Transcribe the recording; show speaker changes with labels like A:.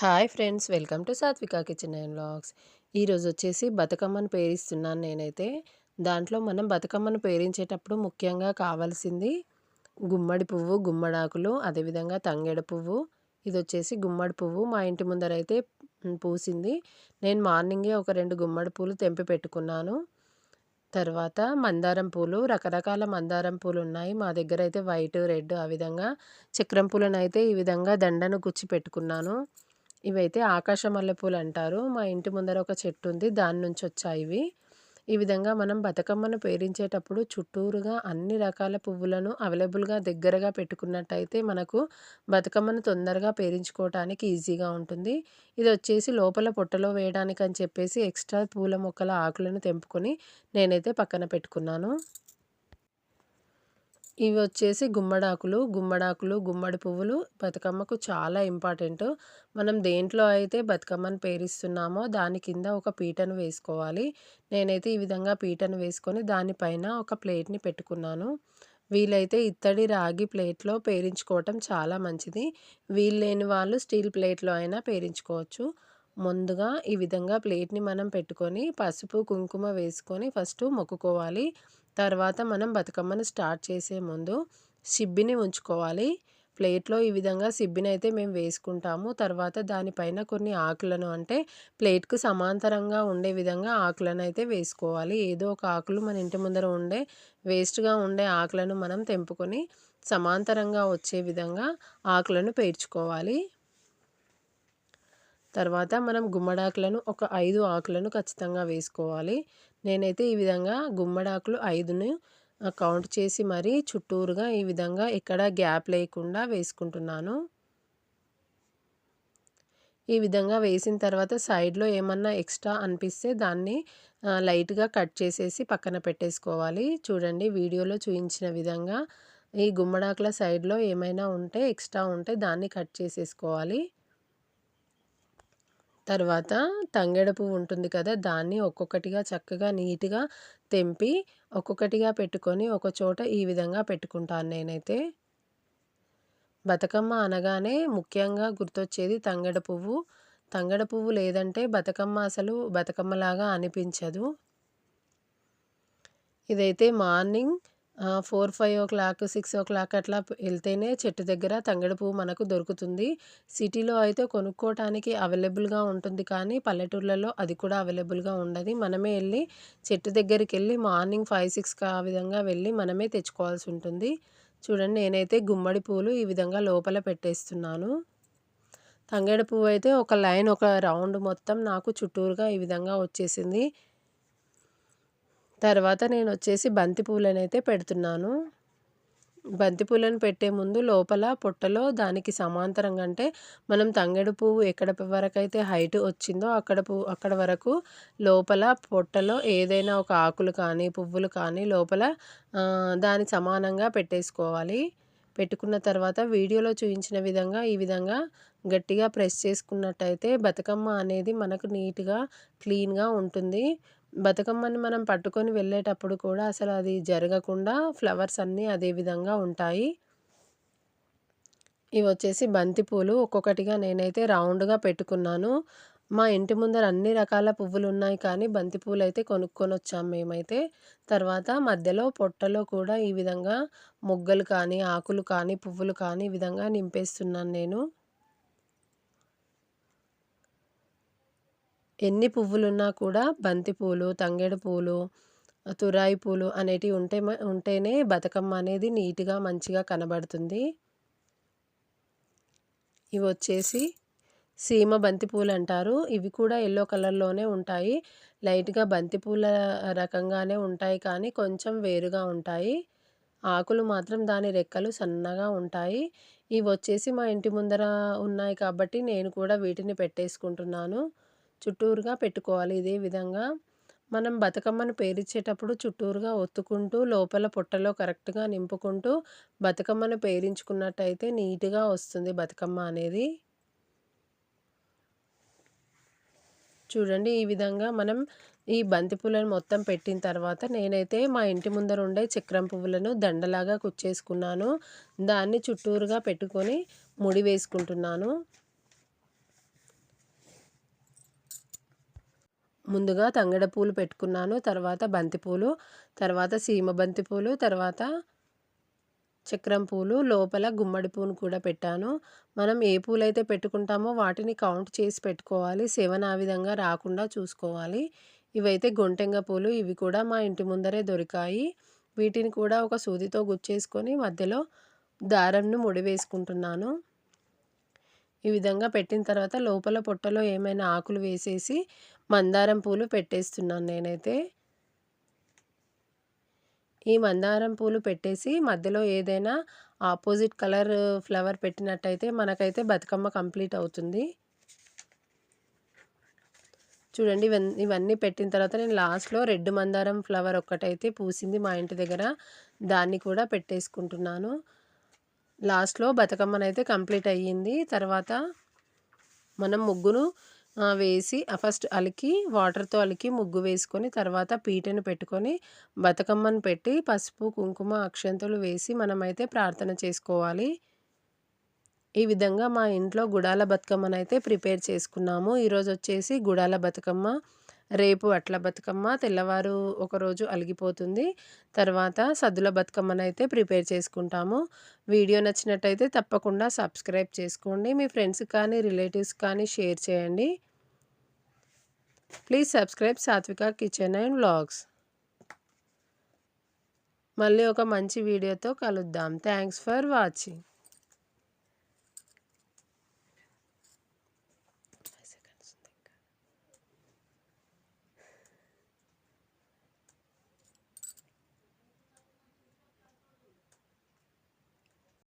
A: Hi friends welcome to Satvika kitchen and vlogs. ఈరోజు వచ్చేసి బతుకమ్మను పేరిస్తున్నాను నేనైతే. దాంట్లో మనం బతుకమ్మను పేరించేటప్పుడు ముఖ్యంగా కావాల్సింది గుమ్మడి పువ్వు గుమ్మడాకులు అదేవిధంగా తంగెడ పువ్వు. ఇది వచ్చేసి గుమ్మడి పువ్వు మా ఇంటి ముందర అయితే పూసింది. నేను మార్నింగే ఒక రెండు గుమ్మడి పూలు తెంపి పెట్టుకున్నాను. తర్వాత మందారం పూలు రకరకాల మందారం పూలు ఉన్నాయి. మా దగ్గర అయితే వైట్ రెడ్ ఆ విధంగా చక్రం పూలను అయితే ఈ విధంగా దండను గుచ్చి పెట్టుకున్నాను. ఇవైతే ఆకాశ మల్లెపూలు అంటారు. మా ఇంటి ముందర ఒక చెట్టు ఉంది దాని నుంచి వచ్చాయి ఇవి. ఈ విధంగా మనం బతుకమ్మను పేరించేటప్పుడు చుట్టూరుగా అన్ని రకాల పువ్వులను అవైలబుల్గా దగ్గరగా పెట్టుకున్నట్టయితే మనకు బతుకమ్మను తొందరగా పేరించుకోవటానికి ఈజీగా ఉంటుంది. ఇది వచ్చేసి లోపల పొట్టలో వేయడానికి అని చెప్పేసి ఎక్స్ట్రా పూల మొక్కల ఆకులను తెంపుకొని నేనైతే పక్కన పెట్టుకున్నాను. ఇవి వచ్చేసి గుమ్మడాకులు గుమ్మడాకులు గుమ్మడి పువ్వులు. బతుకమ్మకు చాలా ఇంపార్టెంట్. మనం దేంట్లో అయితే బతుకమ్మను పేరిస్తున్నామో దాని కింద ఒక పీటను వేసుకోవాలి. నేనైతే ఈ విధంగా పీటను వేసుకొని దానిపైన ఒక ప్లేట్ని పెట్టుకున్నాను. వీలైతే ఇత్తడి రాగి ప్లేట్లో పేరించుకోవటం చాలా మంచిది. వీలు లేని వాళ్ళు స్టీల్ ప్లేట్లో అయినా పేరించుకోవచ్చు. ముందుగా ఈ విధంగా ప్లేట్ని మనం పెట్టుకొని పసుపు కుంకుమ వేసుకొని ఫస్ట్ మొక్కుకోవాలి. తర్వాత మనం బతుకమ్మను స్టార్ట్ చేసే ముందు సిబ్బిని ఉంచుకోవాలి. ప్లేట్లో ఈ విధంగా సిబ్బిని అయితే మేము వేసుకుంటాము. తర్వాత దానిపైన కొన్ని ఆకులను అంటే ప్లేట్కు సమాంతరంగా ఉండే విధంగా ఆకులను అయితే వేసుకోవాలి. ఏదో ఒక ఆకులు మన ఇంటి ముందర ఉండే వేస్ట్గా ఉండే ఆకులను మనం తెంపుకొని సమాంతరంగా వచ్చే విధంగా ఆకులను పేర్చుకోవాలి. తర్వాత మనం గుమ్మడాకులను ఒక ఐదు ఆకులను ఖచ్చితంగా వేసుకోవాలి. నేనైతే ఈ విధంగా గుమ్మడాకులు ఐదును కౌంట్ చేసి మరీ చుట్టూరుగా ఈ విధంగా ఎక్కడ గ్యాప్ లేకుండా వేసుకుంటున్నాను. ఈ విధంగా వేసిన తర్వాత సైడ్లో ఏమన్నా ఎక్స్ట్రా అనిపిస్తే దాన్ని లైట్గా కట్ చేసేసి పక్కన పెట్టేసుకోవాలి. చూడండి వీడియోలో చూపించిన విధంగా ఈ గుమ్మడాకుల సైడ్లో ఏమైనా ఉంటే ఎక్స్ట్రా ఉంటే దాన్ని కట్ చేసేసుకోవాలి. తర్వాత తంగెడ పువ్వు ఉంటుంది కదా దాన్ని ఒక్కొక్కటిగా చక్కగా నీట్గా తెంపి ఒక్కొక్కటిగా పెట్టుకొని ఒక చోట ఈ విధంగా పెట్టుకుంటాను నేనైతే. బతుకమ్మ అనగానే ముఖ్యంగా గుర్తొచ్చేది తంగెడ పువ్వు. తంగెడ పువ్వు లేదంటే బతుకమ్మ అసలు బతుకమ్మలాగా అనిపించదు. ఇదైతే morning four five o'clock six o'clock అట్లా వెళ్తేనే చెట్టు దగ్గర తంగడి పువ్వు మనకు దొరుకుతుంది. సిటీలో అయితే కొనుక్కోవటానికి అవైలబుల్గా ఉంటుంది కానీ పల్లెటూర్లలో అది కూడా అవైలబుల్గా ఉండదు. మనమే వెళ్ళి చెట్టు దగ్గరికి వెళ్ళి మార్నింగ్ ఫైవ్ సిక్స్ ఆ విధంగా వెళ్ళి మనమే తెచ్చుకోవాల్సి ఉంటుంది. చూడండి నేనైతే గుమ్మడి పూలు ఈ విధంగా లోపల పెట్టేస్తున్నాను. తంగేడు పువ్వు అయితే ఒక లైన్ ఒక రౌండ్ మొత్తం నాకు చుట్టూరుగా ఈ విధంగా వచ్చేసింది. తర్వాత నేను వచ్చేసి బంతి పూలను అయితే పెడుతున్నాను. బంతి పూలను పెట్టే ముందు లోపల పొట్టలో దానికి సమాంతరంగా అంటే మనం తంగెడు పువ్వు ఎక్కడ వరకు అయితే హైట్ వచ్చిందో అక్కడ పువ్వు అక్కడ వరకు లోపల పొట్టలో ఏదైనా ఒక ఆకులు కానీ పువ్వులు కానీ లోపల దాని సమానంగా పెట్టేసుకోవాలి. పెట్టుకున్న తర్వాత వీడియోలో చూపించిన విధంగా ఈ విధంగా గట్టిగా ప్రెస్ చేసుకున్నట్టయితే బతుకమ్మ అనేది మనకు నీట్గా క్లీన్గా ఉంటుంది. బతుకమ్మని మనం పట్టుకొని వెళ్ళేటప్పుడు కూడా అసలు అది జరగకుండా ఫ్లవర్స్ అన్నీ అదే విధంగా ఉంటాయి. ఇవి వచ్చేసి బంతిపూలు. ఒక్కొక్కటిగా నేనైతే రౌండ్గా పెట్టుకున్నాను. మా ఇంటి ముందర అన్ని రకాల పువ్వులు ఉన్నాయి కానీ బంతిపూలు అయితే కొనుక్కొని వచ్చాం మేమైతే. తర్వాత మధ్యలో పొట్టలో కూడా ఈ విధంగా మొగ్గలు కానీ ఆకులు కానీ పువ్వులు కానీ ఈ విధంగా నింపేస్తున్నాను నేను. ఎన్ని పువ్వులున్నా కూడా బంతి పూలు తంగేడు పూలు తురాయి పూలు అనేటివి ఉంటే ఉంటేనే బతుకమ్మ అనేది నీట్గా మంచిగా కనబడుతుంది. ఇవి వచ్చేసి సీమ బంతిపూలు అంటారు. ఇవి కూడా ఎల్లో కలర్లోనే ఉంటాయి. లైట్గా బంతిపూల రకంగానే ఉంటాయి కానీ కొంచెం వేరుగా ఉంటాయి. ఆకులు మాత్రం దాని రెక్కలు సన్నగా ఉంటాయి. ఇవి వచ్చేసి మా ఇంటి ముందర ఉన్నాయి కాబట్టి నేను కూడా వీటిని పెట్టేసుకుంటున్నాను. చుట్టూరుగా పెట్టుకోవాలి. ఇదే విధంగా మనం బతుకమ్మను పేరించేటప్పుడు చుట్టూరుగా ఒత్తుకుంటూ లోపల పొట్టలో కరెక్ట్గా నింపుకుంటూ బతుకమ్మను పేరించుకున్నట్టయితే నీట్గా వస్తుంది బతుకమ్మ అనేది. చూడండి ఈ విధంగా మనం ఈ బంతి పువ్వులను మొత్తం పెట్టిన తర్వాత నేనైతే మా ఇంటి ముందర ఉండే చక్రం పువ్వులను దండలాగా కుచ్చేసుకున్నాను. దాన్ని చుట్టూరుగా పెట్టుకొని ముడి వేసుకుంటున్నాను. ముందుగా తంగడ పూలు పెట్టుకున్నాను. తర్వాత బంతిపూలు తర్వాత సీమ బంతిపూలు తర్వాత చక్రం పూలు లోపల గుమ్మడి పూను కూడా పెట్టాను. మనం ఏ పూలు అయితే పెట్టుకుంటామో వాటిని కౌంట్ చేసి పెట్టుకోవాలి. సెవెన్ ఆ విధంగా రాకుండా చూసుకోవాలి. ఇవైతే గొంటెంగ పూలు ఇవి కూడా మా ఇంటి ముందరే దొరికాయి. వీటిని కూడా ఒక సూదితో గుచ్చేసుకొని మధ్యలో దారంను ముడి వేసుకుంటున్నాను ఈ విధంగా పెట్టిన తర్వాత లోపల పొట్టలో ఏమైనా ఆకులు వేసేసి మందారం పూలు పెట్టేస్తున్నాను నేనైతే. ఈ మందారం పూలు పెట్టేసి మధ్యలో ఏదైనా ఆపోజిట్ కలర్ ఫ్లవర్ పెట్టినట్టయితే మనకైతే బతుకమ్మ కంప్లీట్ అవుతుంది. చూడండి ఇవన్నీ పెట్టిన తర్వాత నేను లాస్ట్లో రెడ్ మందారం ఫ్లవర్ ఒక్కటైతే పూసింది మా ఇంటి దగ్గర. దాన్ని కూడా పెట్టేసుకుంటున్నాను. లాస్ట్లో బతుకమ్మనైతే కంప్లీట్ అయ్యింది. తర్వాత మనం ముగ్గును వేసి ఫస్ట్ అలికి వాటర్తో అలికి ముగ్గు వేసుకొని తర్వాత పీటను పెట్టుకొని బతుకమ్మను పెట్టి పసుపు కుంకుమ అక్షంతలు వేసి మనమైతే ప్రార్థన చేసుకోవాలి. ఈ విధంగా మా ఇంట్లో గుడాల బతుకమ్మను అయితే ప్రిపేర్ చేసుకున్నాము. ఈరోజు వచ్చేసి గుడాల బతుకమ్మ. రేపు అట్ల బతుకమ్మ తెల్లవారు ఒకరోజు అలిగిపోతుంది. తర్వాత సద్దుల బతుకమ్మను అయితే ప్రిపేర్ చేసుకుంటాము. వీడియో నచ్చినట్టయితే తప్పకుండా సబ్స్క్రైబ్ చేసుకోండి. మీ ఫ్రెండ్స్ కానీ రిలేటివ్స్ కానీ షేర్ చేయండి. Please subscribe Satvika kitchen and vlogs. మళ్ళీ ఒక మంచి వీడియోతో కలుద్దాం. Thanks for watching.